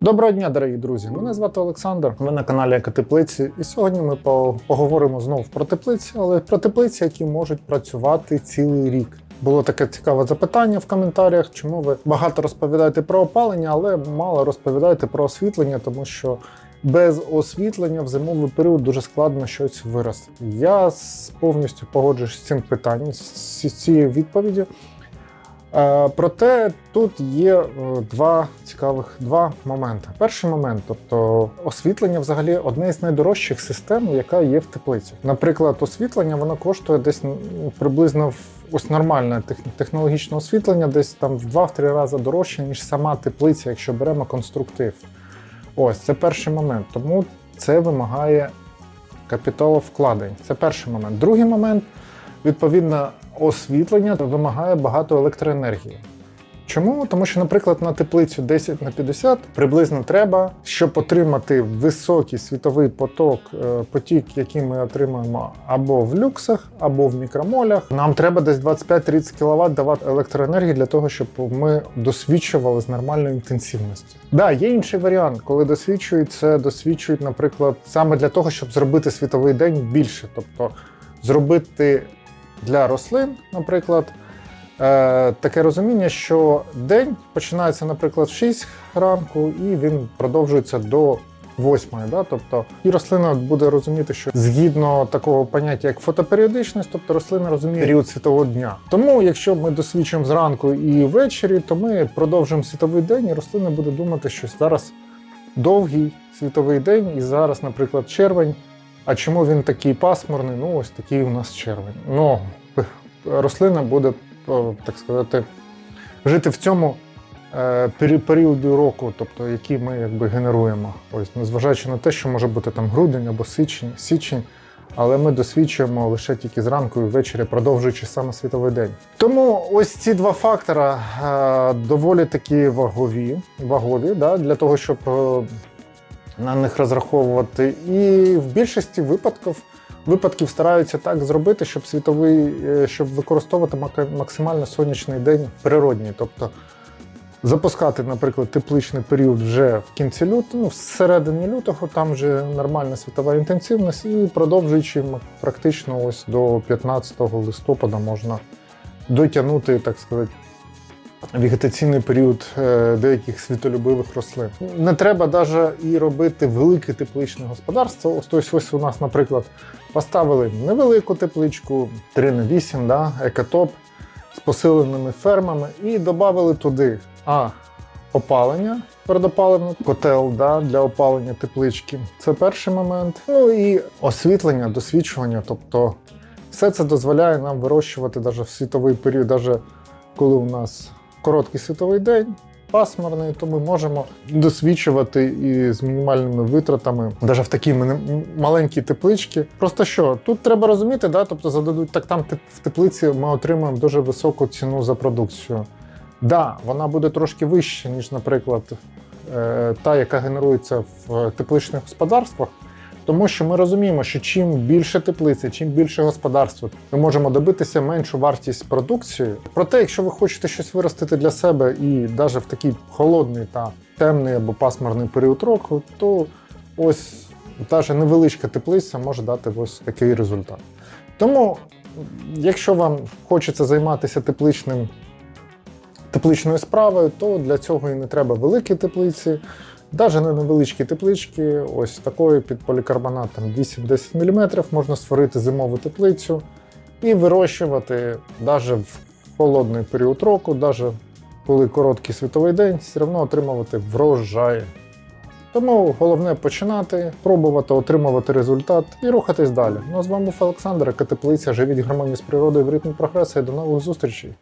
Доброго дня, дорогі друзі! Мене звати Олександр. Ви на каналі Екотеплиці. І сьогодні ми по- поговоримо знову про теплиці, але про теплиці, які можуть працювати цілий рік. Було таке цікаве запитання в коментарях, чому ви багато розповідаєте про опалення, але мало розповідаєте про освітлення, тому що без освітлення в зимовий період дуже складно щось вирости. Я повністю погоджуюсь з цим питанням, з цією відповіддю. Е, Проте тут є е, два цікавих два моменти. Перший момент, тобто освітлення, взагалі, одне із найдорожчих систем, яка є в теплиці. Наприклад, освітлення воно коштує десь приблизно ось нормальне технологічне освітлення, десь там в 2-3 рази дорожче, ніж сама теплиця, якщо беремо конструктив. Ось це перший момент. Тому це вимагає капіталовкладень. Це перший момент. Другий момент, відповідно, освітлення вимагає багато електроенергії. Чому? Тому що, наприклад, на теплицю 10 на 50 приблизно треба, щоб отримати високий світовий поток, е, потік, який ми отримуємо або в люксах, або в мікромолях. Нам треба десь 25-30 кВт давати електроенергії для того, щоб ми досвідчували з нормальною інтенсивністю. Да, є інший варіант, коли досвідчують це, досвідчують, наприклад, саме для того, щоб зробити світовий день більше, тобто зробити для рослин, наприклад. Е, таке розуміння, що день починається, наприклад, в 6 ранку, і він продовжується до 8. Да? Тобто, і рослина буде розуміти, що згідно такого поняття, як фотоперіодичність, тобто рослина розуміє період світового дня. Тому, якщо ми досвідчуємо зранку і ввечері, то ми продовжуємо світовий день, і рослина буде думати, що зараз довгий світовий день, і зараз, наприклад, червень. А чому він такий пасмурний? Ну, ось такий у нас червень. Ну, рослина буде так сказати, жити в цьому е, періоді року, тобто який ми якби генеруємо. Ось, незважаючи на те, що може бути там грудень або січень, січень, але ми досвідчуємо лише тільки зранку і ввечері, продовжуючи саме світовий день. Тому ось ці два фактора е, доволі такі вагові, вагові да, для того, щоб е, на них розраховувати. І в більшості випадків випадків стараються так зробити, щоб світовий, е, щоб використовувати максимально сонячний день природній. Тобто запускати, наприклад, тепличний період вже в кінці лютого, ну, в середині лютого, там вже нормальна світова інтенсивність, і продовжуючи практично ось до 15 листопада можна дотягнути, так сказати. Вегетаційний період е, деяких світолюбивих рослин. Не треба навіть і робити велике тепличне господарство. Ось ось, ось у нас, наприклад, поставили невелику тепличку 3 на 8, да, екотоп з посиленими фермами і додали туди а, опалення передопаливне, котел да, для опалення теплички. Це перший момент. Ну і освітлення, досвідчування. Тобто все це дозволяє нам вирощувати навіть в світовий період, навіть коли у нас короткий світовий день. Пасмурний, то ми можемо досвідчувати і з мінімальними витратами, навіть в такі маленькі теплички. Просто що тут треба розуміти, да, тобто зададуть так там в теплиці ми отримуємо дуже високу ціну за продукцію. Да, вона буде трошки вища, ніж, наприклад, е, та, яка генерується в тепличних господарствах. Тому що ми розуміємо, що чим більше теплиці, чим більше господарство, ми можемо добитися меншу вартість продукції. Проте, якщо ви хочете щось виростити для себе і навіть в такий холодний та темний або пасмурний період року, то ось навіть невеличка теплиця може дати ось такий результат. Тому, якщо вам хочеться займатися тепличним тепличною справою, то для цього і не треба великі теплиці. Навіть на невеличкі теплички, ось такої під полікарбонатом 8-10 мм можна створити зимову теплицю і вирощувати навіть в холодний період року, навіть коли короткий світовий день, все одно отримувати врожай. Тому головне починати, пробувати отримувати результат і рухатись далі. Ну а з вами був Олександр, яка теплиця. Живіть гармонії з природою в ритмі прогресу і до нових зустрічей.